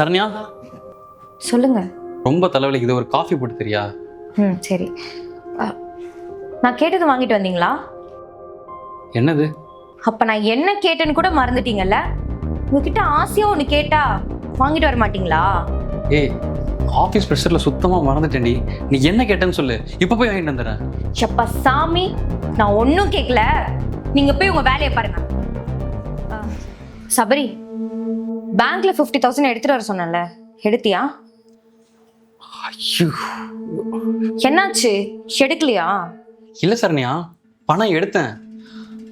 சரண்யா? சொல்லுங்க. ரொம்ப தலைவலிக்குது. ஒரு காஃபி போட்டு தெரியா? ம் சரி. நான் கேட்டது வாங்கிட்டு வந்தீங்களா? என்னது? அப்ப நான் என்ன கேட்டேன்னு கூட மறந்துட்டீங்கல்ல? உங்ககிட்ட ஆசையா ஒன்று கேட்டா வாங்கிட்டு வர மாட்டீங்களா? ஏய் ஆஃபீஸ் ப்ரெஷரில் சுத்தமாக மறந்துட்டேன்டி. நீ என்ன கேட்டேன்னு சொல்லு. இப்போ போய் வாங்கிட்டு வந்துடுறேன். எப்பா சாமி நான் ஒன்றும் கேட்கல நீங்க போய் உங்க வேலையை பாருங்க. சபரி பேங்க்ல ஃபிஃப்டி தௌசண்ட் எடுத்துட்டு வர சொன்னேன்ல. எடுத்தியா? ஐயோ. என்னாச்சு? எடுக்கலையா? இல்லை சரண்யா பணம் எடுத்தேன்.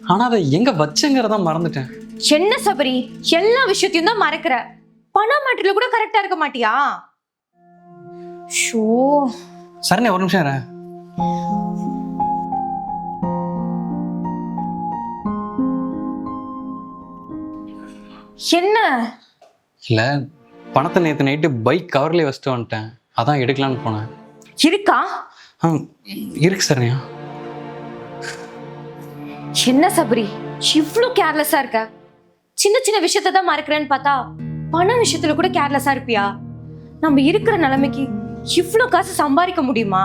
ஆனால் அதை எங்கே வச்சேங்கிறத மறந்துட்டேன். என்ன சபரி? எல்லா விஷயத்தையும் தான் மறக்கிற. பணம் மாட்டில கூட கரெக்டா இருக்க மாட்டியா? ஷோ. சரண்யா ஒரு நிமிஷம் இரு. என்ன? இல்லை பணத்தை நேற்று நைட்டு பைக் கவர்லேயே வச்சுட்டு வந்துட்டேன். அதான் எடுக்கலான்னு போனேன். இருக்கா? ஆ இருக்கு சரண்யா. என்ன சபரி? இவ்ளோ கேர்லெஸ்ஸா இருக்க? சின்ன சின்ன விஷயத்தை தான் மறக்கிறேன்னு பார்த்தா பண விஷயத்துல கூட கேர்லெஸ்ஸா இருப்பியா? நம்ம இருக்கிற நிலைமைக்கு இவ்ளோ காசு சம்பாதிக்க முடியுமா?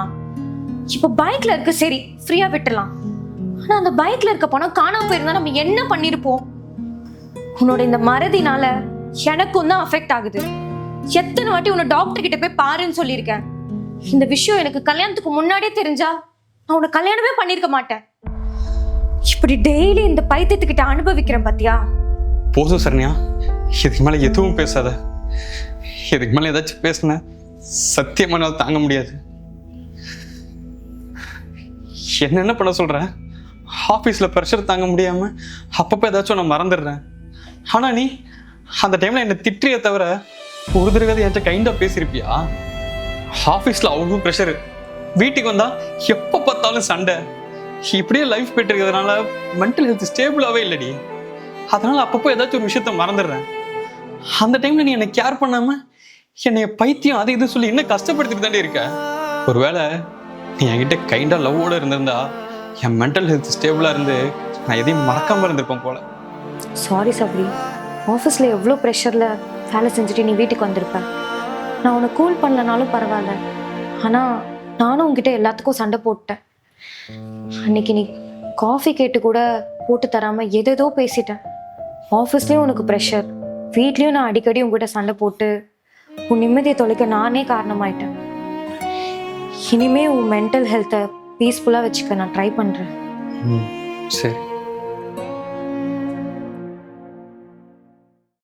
இப்ப பைக்ல இருக்க சரி ஃப்ரீயா விட்டுலாம் ஆனா அந்த பைக்ல இருக்க பணம் காணாம போயிருந்தா நம்ம என்ன பண்ணிருப்போம்? உன்னோட இந்த மறதினால எனக்கும் தான் அஃபெக்ட் ஆகுது. எத்தனை வாட்டி உன்னை டாக்டர் கிட்ட போய் பாருன்னு சொல்லியிருக்கேன். இந்த விஷயம் எனக்கு கல்யாணத்துக்கு முன்னாடியே தெரிஞ்சா நான் உன்னை கல்யாணமே பண்ணிருக்க மாட்டேன். இப்படி டெய்லி இந்த பைத்தியத்துக்கிட்ட அனுபவிக்கிறேன் பாத்தியா? போதும் சரண்யா. இதுக்கு மேலே எதுவும் பேசாத. இதுக்கு மேலே ஏதாச்சும் பேசுன சத்தியமானால் தாங்க முடியாது. என்னென்ன பண்ண சொல்கிறேன் ஆஃபீஸில் ப்ரெஷர் தாங்க முடியாமல் அப்பப்போ ஏதாச்சும் நான் மறந்துடுறேன். ஆனா நீ அந்த டைம்ல என்னை திட்டியே தவிர ஒரு தடவை என்கிட்ட கைண்டாக பேசியிருப்பியா? ஆஃபீஸில் அவ்வளோ ப்ரெஷரு வீட்டுக்கு வந்தா எப்போ பார்த்தாலும் சண்டை. இப்படியே லைஃப் போயிட்டு இருக்கிறதுனால மென்டல் ஹெல்த் ஸ்டேபிளாகவே இல்லடி. அதனால அப்பப்போ ஏதாச்சும் ஒரு விஷயத்த மறந்துடுறேன். அந்த டைம்ல நீ என்னை கேர் பண்ணாம என்னை பைத்தியம் அது இது சொல்லி இன்னும் கஷ்டப்படுத்திட்டு தானே இருக்க. ஒருவேளை நீ என்கிட்ட கைண்டா லவ்வோட இருந்திருந்தா என் மென்டல் ஹெல்த் ஸ்டேபிளா இருந்து நான் எதையும் மறக்காம இருந்திருப்பேன் போல. சாரி சபரி. ஆஃபீஸில் எவ்வளோ ப்ரெஷரில் வேலை செஞ்சுட்டு நீ வீட்டுக்கு வந்திருப்ப? நான் உன்னை கூல் பண்ணலனாலும் பரவாயில்ல. ஆனால் நானும் உங்ககிட்ட எல்லாத்துக்கும் சண்டை போட்டேன். அன்னைக்கு நீ காஃபி கேட்டு கூட போட்டு தராமல் எதேதோ பேசிட்டேன். ஆஃபீஸ்லேயும் உனக்கு ப்ரெஷர் வீட்லேயும் நான் அடிக்கடி உங்ககிட்ட சண்டை போட்டு உன் நிம்மதியை தொலைக்க நானே காரணமாயிட்டேன். இனிமே உன் மென்டல் ஹெல்த்தை பீஸ்ஃபுல்லாக வச்சுக்க நான் ட்ரை பண்ணுறேன் சரி.